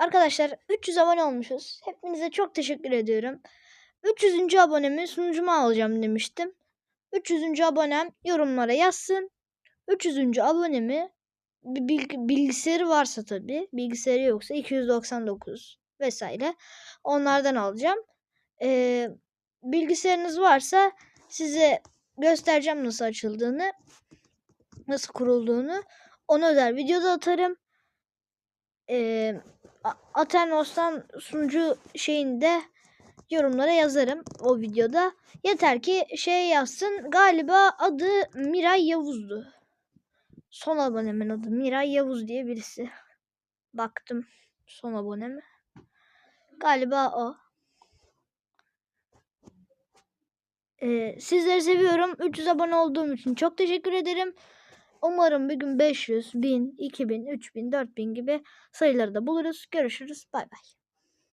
Arkadaşlar 300 abone olmuşuz. Hepinize çok teşekkür ediyorum. 300. abonemi sunucuma alacağım demiştim. 300. abonem yorumlara yazsın. 300. abonemi bilgisayarı varsa tabii. Bilgisayarı yoksa 299 vesaire. Onlardan alacağım. Ee, bilgisayarınız varsa size göstereceğim nasıl açıldığını. Nasıl kurulduğunu. Ona özel videoda atarım. Ee, A- Aternos'tan sunucu şeyinde yorumlara yazarım o videoda. Yeter ki şey yazsın. Galiba adı Miray Yavuz'du. Son abonemin adı Miray Yavuz diye birisi. Baktım son aboneme. Galiba o. Ee, sizleri seviyorum. 300 abone olduğum için çok teşekkür ederim. Umarım bir gün 500, 1000, 2000, 3000, 4000 gibi sayıları da buluruz. Görüşürüz. Bay bay.